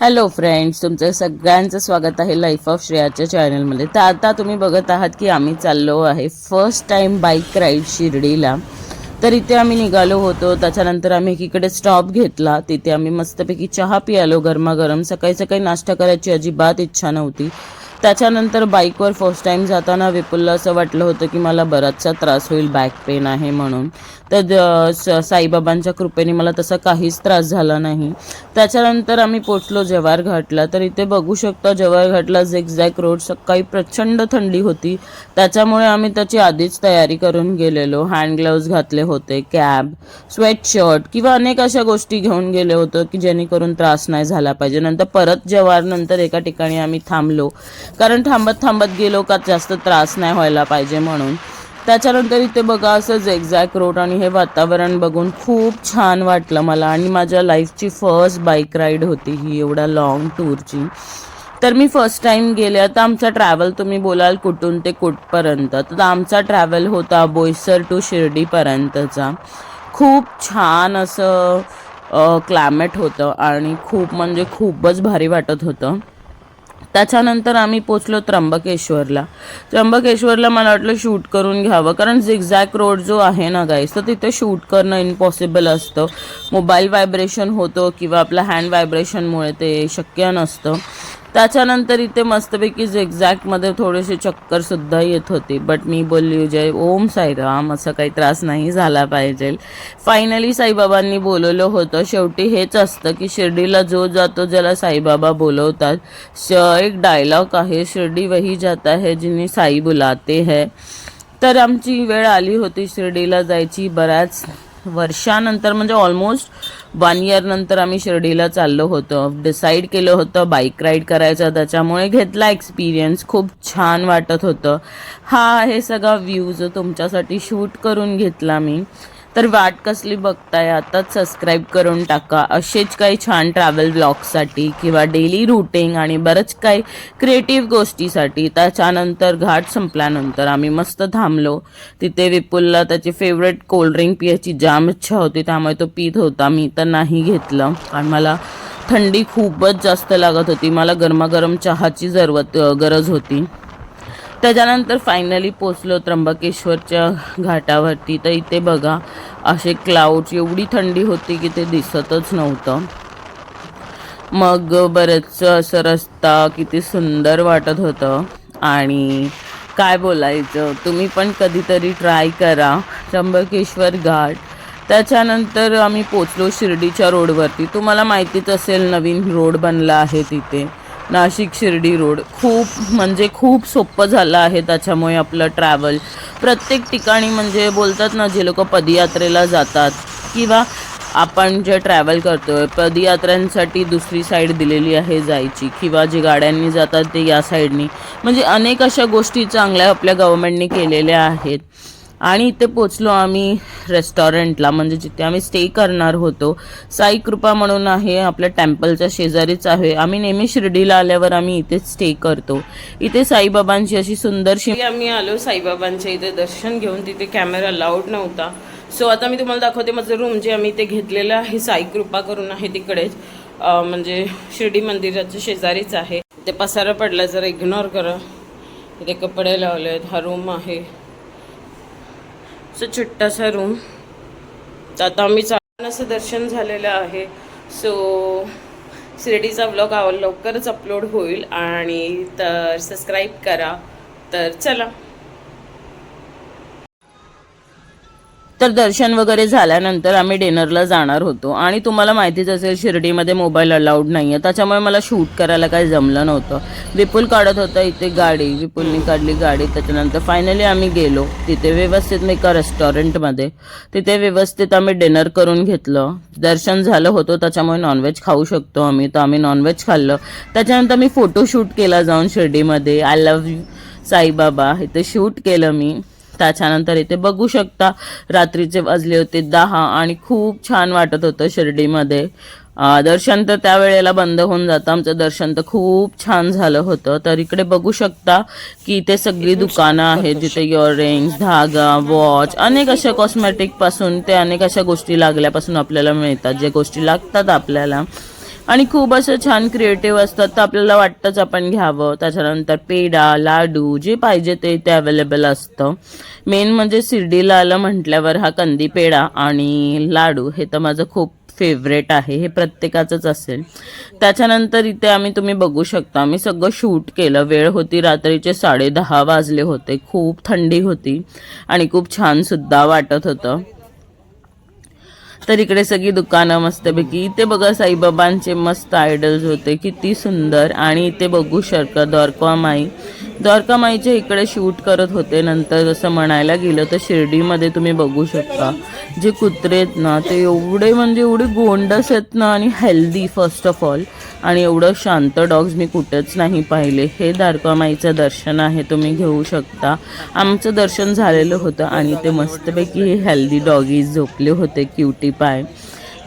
Hello friends तुमचं सगळ्यांचं स्वागत आहे लाईफ ऑफ श्रेयाच्या चॅनलमध्ये तर आता तुम्ही बघत आहात की आम्ही चाललो आहे फर्स्ट टाइम बाईक राईड शिर्डीला. तर इथे आम्ही निघालो होतो. त्याच्यानंतर आम्ही एकीकडे स्टॉप घेतला. तिथे आम्ही मस्तपैकी चहा पियालो. गरमागरम. सकाळी सकाळी नाश्ता करायची अजिबात इच्छा नव्हती. त्याच्यानंतर बाईकवर फर्स्ट टाईम जाताना विपुलला असं वाटलं होतं की मला बराचसा त्रास होईल बॅक पेन आहे म्हणून. तर स- साईबाबांच्या कृपेने मला तसा काहीच त्रास झाला नाही. त्याच्यानंतर आम्ही पोचलो जव्हार घाटला. तर इथे बघू शकता जव्हार घाटला झेक्झॅक रोड सकाळी प्रचंड थंडी होती. त्याच्यामुळे आम्ही त्याची आधीच तयारी करून गेलेलो. हँड ग्लव्ज घातले होते कॅब स्वेट शर्ट किंवा अनेक अशा गोष्टी घेऊन गेले होतो की जेणेकरून त्रास नाही झाला पाहिजे. नंतर परत जव्हारनंतर एका ठिकाणी आम्ही थांबलो. कारण थांबत थांबत गेलो का जास्त त्रास नाही व्हायला पाहिजे म्हणून. त्याच्यानंतर इथे बघा असं एक्झॅक्ट रोड आणि हे वातावरण बघून खूप छान वाटलं मला आणि माझ्या लाईफची फर्स्ट बाईक राईड होती ही एवढ्या लाँग टूरची तर मी फर्स्ट टाईम गेले. आता आमचा ट्रॅव्हल तुम्ही बोलाल कुठून ते कुठपर्यंत. तर आमचा ट्रॅव्हल होता बोईसर टू शिर्डीपर्यंतचा. खूप छान असं क्लायमेट होतं आणि खूप म्हणजे खूपच भारी वाटत होतं. त्याच्यानंतर आम्ही पोचलो त्र्यंबकेश्वरला. त्र्यंबकेश्वरला मला वाटलं शूट करून घ्यावं. कारण झिगझॅक रोड जो आहे ना गाईस तर तिथे शूट करणं इम्पॉसिबल असतं. मोबाईल व्हायब्रेशन होतं किंवा आपलं हँड व्हायब्रेशनमुळे ते शक्य नसतं. त्याच्यानंतर इथे मस्तपैकी एक्झॅक्टमध्ये थोडेसे चक्करसुद्धा येत होते. बट मी बोलली जय ओम साईराम असा काही त्रास नाही झाला पाहिजे. फायनली साईबाबांनी बोलवलं होतं. शेवटी हेच असतं की शिर्डीला जो जातो ज्याला साईबाबा बोलवतात श एक डायलॉग आहे. शिर्डी वही जाता है जिने साई बुलाते है. तर आमची वेळ आली होती शिर्डीला जायची. बऱ्याच वर्षानंतर म्हणजे ऑलमोस्ट वन इयर नंतर आम्ही शिर्डीला चाललो होतो. डिसाईड केलं होतं बाईक राईड करायचं. त्याच्यामुळे घेतला एक्सपिरियन्स खूप छान वाटत होतं. हा आहे सगळा व्ह्यू जो तुमच्यासाठी शूट करून घेतला मी. तर वाट कसली बघताय? आताच सबस्क्राईब करून टाका. असेच काही छान ट्रॅव्हल ब्लॉगसाठी किंवा डेली रुटिंग आणि बरंच काही क्रिएटिव्ह गोष्टीसाठी. त्याच्यानंतर घाट संपल्यानंतर आम्ही मस्त थांबलो. तिथे विपुलला त्याची फेवरेट कोल्ड्रिंक पियाची जाम इच्छा होती. त्यामुळे तो पित होता. मी तर नाही घेतलं. कारण मला थंडी खूपच जास्त लागत होती. मला गरमागरम चहाची जरवत गरज होती. त्याच्यानंतर फायनली पोचलो त्र्यंबकेश्वरच्या घाटावरती. तर इथे बघा असे क्लाउड्स एवढी थंडी होती की ते दिसतच नव्हतं. मग बरंचसं असं रस्ता किती सुंदर वाटत होतं. आणि काय बोलायचं तुम्ही पण कधीतरी ट्राय करा त्र्यंबकेश्वर घाट. त्याच्यानंतर आम्ही पोचलो शिर्डीच्या रोडवरती तुम्हाला माहितीच असेल नवीन रोड बनला आहे तिथे. नाशिक शिर्डी रोड. खूप म्हणजे खूप सोपं झालं आहे त्याच्यामुळे आपलं ट्रॅव्हल प्रत्येक ठिकाणी म्हणजे बोलतात ना जे लोक पदयात्रेला जातात किंवा आपण जे ट्रॅव्हल करतो आहे पदयात्र्यांसाठी दुसरी साईड दिलेली आहे जायची किंवा जे गाड्यांनी जातात ते या साईडनी म्हणजे अनेक अशा गोष्टी चांगल्या आपल्या गव्हर्मेंटने केलेल्या आहेत. आणि इथे पोचलो आम्ही रेस्टॉरंटला म्हणजे जिथे आम्ही स्टे करणार होतो. साई कृपा म्हणून आहे आपल्या टेम्पलच्या शेजारीच आहे. आम्ही नेहमी शिर्डीला आल्यावर आम्ही इथेच स्टे करतो. इथे साईबाबांची अशी सुंदरशी आम्ही आलो साईबाबांच्या इथे दर्शन घेऊन तिथे कॅमेरा लाऊड नव्हता. सो आता मी तुम्हाला दाखवते माझं रूम जे आम्ही इथे घेतलेलं आहे साई कृपा करून आहे तिकडेच म्हणजे शिर्डी मंदिराच्या शेजारीच आहे. ते पसारा पडला जरा इग्नोर करा. इथे कपडे लावले आहेत हा रूम आहे. असं छोटासा रूम तर आता आम्ही छान असं दर्शन झालेलं आहे. सो शिर्डीचा ब्लॉग लवकरच अपलोड होईल आणि तर सबस्क्राईब करा. तर चला. तर दर्शन वगैरे झाल्यानंतर आम्ही डिनरला जाणार होतो. आणि तुम्हाला माहितीच असेल शिर्डीमध्ये मोबाईल अलाउड नाही आहे त्याच्यामुळे मला शूट करायला काही जमलं नव्हतं. विपुल काढत होता इथे गाडी. विपुलनी काढली गाडी. त्याच्यानंतर फायनली आम्ही गेलो. तिथे व्यवस्थित मी एका रेस्टॉरंटमध्ये तिथे व्यवस्थित आम्ही डिनर करून घेतलं. दर्शन झालं होतं. त्याच्यामुळे नॉनव्हेज खाऊ शकतो आम्ही. तर आम्ही नॉनव्हेज खाल्लं. त्याच्यानंतर मी फोटोशूट केला जाऊन शिर्डीमध्ये. I love Saibaba. इथे शूट केलं मी. त्याच्यानंतर इथे बघू शकता रात्रीचे वाजले होते दहा आणि खूप छान वाटत होतं शिर्डीमध्ये. दर्शन तर त्यावेळेला बंद होऊन जातं. आमचं दर्शन तर खूप छान झालं होतं. तर इकडे बघू शकता की इथे सगळी दुकानं आहेत. जिथे इयरिंग्स धागा वॉच अनेक अशा कॉस्मेटिकपासून ते अनेक अशा गोष्टी लागल्यापासून आपल्याला मिळतात. ज्या गोष्टी लागतात आपल्याला. आणि खूप असं छान क्रिएटिव्ह असतात तर आपल्याला वाटतंच आपण घ्यावं. त्याच्यानंतर पेढा लाडू जे पाहिजे ते ते अवेलेबल असतं. मेन म्हणजे शिर्डीला आलं म्हटल्यावर हा कंदी पेढा आणि लाडू हे तर माझं खूप फेवरेट आहे हे प्रत्येकाचंच असेल. त्याच्यानंतर इथे आम्ही तुम्ही बघू शकता आम्ही सगळं शूट केलं. वेळ होती रात्रीचे साडे दहा वाजले होते. खूप थंडी होती आणि खूप छानसुद्धा वाटत होतं. तर इकडे सगळी दुकानं मस्तपैकी. इथे बघा साईबाबांचे मस्त आयडल्स होते. किती सुंदर. आणि इथे बघू शकता द्वारकामाई द्वारकामाईचे इकडे शूट करत होते नंतर जसं म्हणायला गेलं तर शिर्डीमध्ये तुम्ही बघू शकता. जे कुत्रे आहेत ना ते एवढे म्हणजे एवढे गोंडस आहेत ना आणि हेल्दी फर्स्ट ऑफ ऑल आणि एवढं शांत डॉग्स मी कुठंच नाही पाहिले. हे द्वारकामाईचं दर्शन आहे तुम्ही घेऊ शकता. आमचं दर्शन झालेलं होतं आणि ते मस्तपैकी हे हेल्दी डॉगीज झोपले होते क्युटी पाय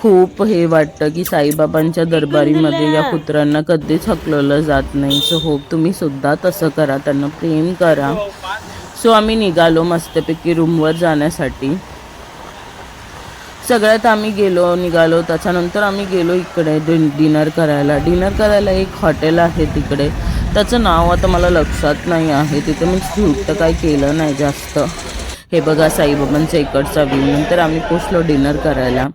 खूप हे वाटतं की साईबाबांच्या दरबारीमध्ये या कुत्र्यांना कधीच हकलवलं जात नाही. सो होप तुम्ही सुद्धा तसं करा त्यांना प्रेम करा. सो आम्ही निघालो मस्तपैकी रूमवर जाण्यासाठी. सगळ्यात आम्ही गेलो निघालो. त्याच्यानंतर आम्ही गेलो इकडे डिन डिनर करायला. डिनर करायला एक हॉटेल आहे तिकडे. त्याचं नाव आता मला लक्षात नाही आहे. तिथे मी शूट तर काही केलं नाही जास्त. हे बघा साईबाबांचा इकडचा व्ह्यू नंतर आम्ही पोचलो डिनर करायला.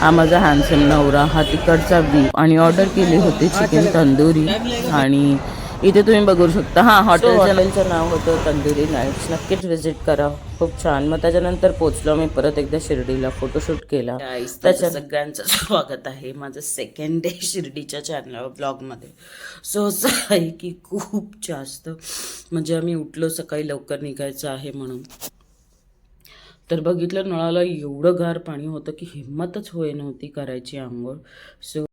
हा माझा हॅन्डसम नवरा हा तिकडचा व्ह्यू आणि ऑर्डर केली होती चिकन तंदुरी आणि इथे तुम्ही बघू शकता. हां हॉटेल हॉटेलचं नाव होतं तंदुरी नाईट्स नक्कीच व्हिजिट करा. खूप छान. मग त्याच्यानंतर पोचलो मी परत एकदा शिर्डीला. फोटोशूट केला. त्याच्या सगळ्यांचं स्वागत आहे माझं सेकंड डे शिर्डीच्या चॅनल ब्लॉगमध्ये सो असं आहे की खूप जास्त. म्हणजे आम्ही उठलो सकाळी लवकर निघायचं आहे म्हणून. तर बघितलं नळाला एवढं गार पाणी होतं की हिंमतच होय नव्हती करायची आंघोळ. सो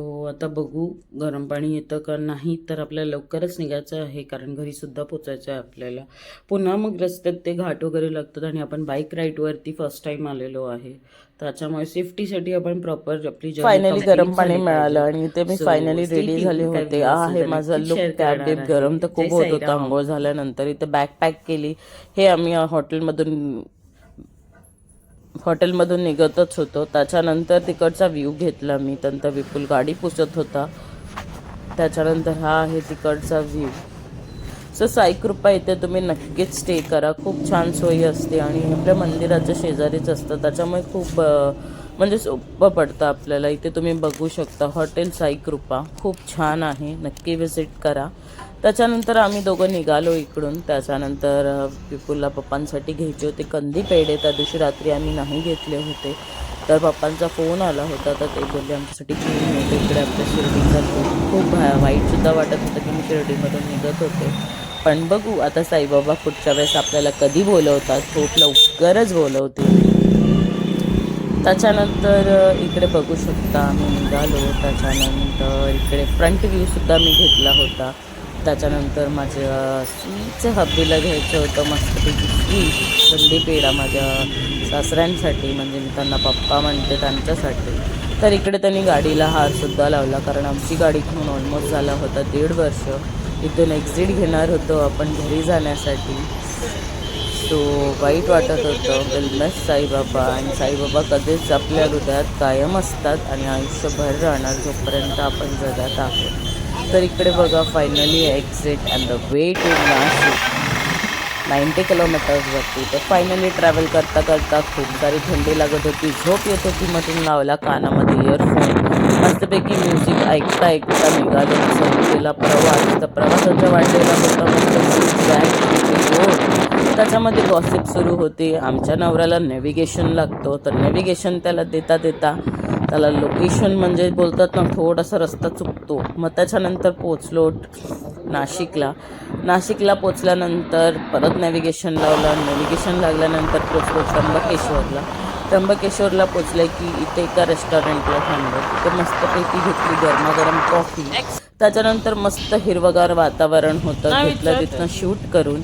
हो आता बघू गरम पाणी येतं का नाही तर आपल्याला लवकरच निघायचं आहे कारण घरी सुद्धा पोचायचं आहे आपल्याला. पुन्हा मग रस्त्यात ते घाट वगैरे लागतात आणि आपण बाईक राईडवरती फर्स्ट टाइम आलेलो आहे. त्याच्यामुळे सेफ्टीसाठी आपण प्रॉपर आपली फायनली गरम पाणी मिळालं आणि इथे मी फायनली रेडी झाले होते. आहे माझा लुक कॅब डीप गरम तर खूप होत होता. आंघोळ झाल्यानंतर इथे बॅग पॅक केली. हे आम्ही हॉटेलमधून हॉटेलमधून निघतच होतो. त्याच्यानंतर तिकडचा व्ह्यू घेतला मी. नंतर विपुल गाडी पुसत होता. त्याच्यानंतर हा आहे तिकडचा व्ह्यू सो साईकृपा इथे तुम्ही नक्कीच स्टे करा. खूप छान सोयी असते आणि आपल्या मंदिराच्या शेजारीच असतं. त्याच्यामुळे खूप म्हणजे सोपं पडतं आपल्याला. इथे तुम्ही बघू शकता हॉटेल साई कृपा. खूप छान आहे. नक्की व्हिजिट करा. त्याच्यानंतर आम्ही दोघं निघालो इकडून. त्याच्यानंतर विपुलला पप्पांसाठी घ्यायचे होते कंदी पेढे. त्या दिवशी रात्री आम्ही नाही घेतले होते. तर पप्पांचा फोन आला होता. तर ते बोलले आमच्यासाठी घेऊन होते इकडे आपल्या शिर्डीचा खूप खूप वाईटसुद्धा वाटत होतं की मी शिर्डीमधून निघत होते. पण बघू आता साईबाबा पुढच्या वेळेस आपल्याला कधी बोलवतात? खूप लवकरच बोलवतील. त्याच्यानंतर इकडे बघू शकता आम्ही निघालो. त्याच्यानंतर इकडे फ्रंट व्ह्यूसुद्धा मी घेतला होता. त्याच्यानंतर माझ्या स्वीटचं हब्बीला घ्यायचं होतं मस्तपैकी स्वीट थंडी पेढा माझ्या सासऱ्यांसाठी म्हणजे मी त्यांना पप्पा म्हणते त्यांच्यासाठी. तर इकडे त्यांनी गाडीला हारसुद्धा लावला कारण आमची गाडी घेऊन ऑलमोस्ट झाला होता दीड वर्ष. इथून एक्झिट घेणार होतो आपण घरी जाण्यासाठी. सो वाईट वाटत होतं. वेलनेस साईबाबा आणि साईबाबा कधीच आपल्या हृदयात कायम असतात आणि आयुष्यभर राहणार जोपर्यंत आपण जगात आहोत. तर इकडे बघा finally exit and the way to Nashik ninety किलोमीटर्सवरती तर फायनली ट्रॅव्हल करता करता खूप सारी थंडी लागत होती. झोप येत होती मधून लावला कानामध्ये इयरफोन मस्तपैकी म्युझिक ऐकता ऐकता निघालो. केला प्रवास तर प्रवासाच्या वाटेला होता मस्त त्याच्यामध्ये गॉसिप सुरू होते. आमच्या नवऱ्याला नेव्हिगेशन लागतो. तर नेव्हिगेशन त्याला देता देता त्याला लोकेशन म्हणजे बोलतात ना थोडासा रस्ता चुकतो. मग त्याच्यानंतर पोचलो नाशिकला. नाशिकला पोचल्यानंतर परत नॅव्हिगेशन लावलं. नॅव्हिगेशन लागल्यानंतर पोचलो त्र्यंबकेश्वरला. त्र्यंबकेश्वरला पोचले की इथे एका रेस्टॉरंटला थांबलो. तिथे मस्तपैकी घेतली गरमागरम कॉफी त्याच्यानंतर मस्त हिरवगार वातावरण होतं. घेतलं तिथनं शूट करून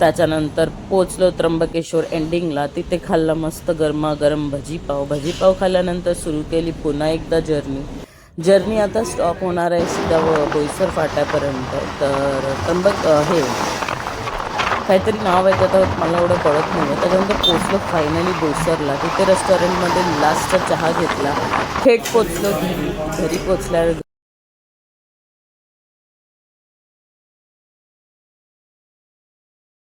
त्याच्यानंतर पोचलो त्र्यंबकेश्वर एंडिंगला तिथे खाल्ला मस्त गरमागरम भजीपाव भजीपाव खाल्ल्यानंतर सुरू केली पुन्हा एकदा जर्नी जर्नी आता स्टॉप होणार आहे सीधा बोईसर फाट्यापर्यंत. तर त्र्यंबक हे काहीतरी नाव आहे त्याचं मला एवढं कळत नाही आहे त्याच्यानंतर पोचलो फायनली बोईसरला. तिथे रेस्टॉरंटमध्ये लास्टचा चहा घेतला. थेट पोचलो घरी. घरी पोचल्यावर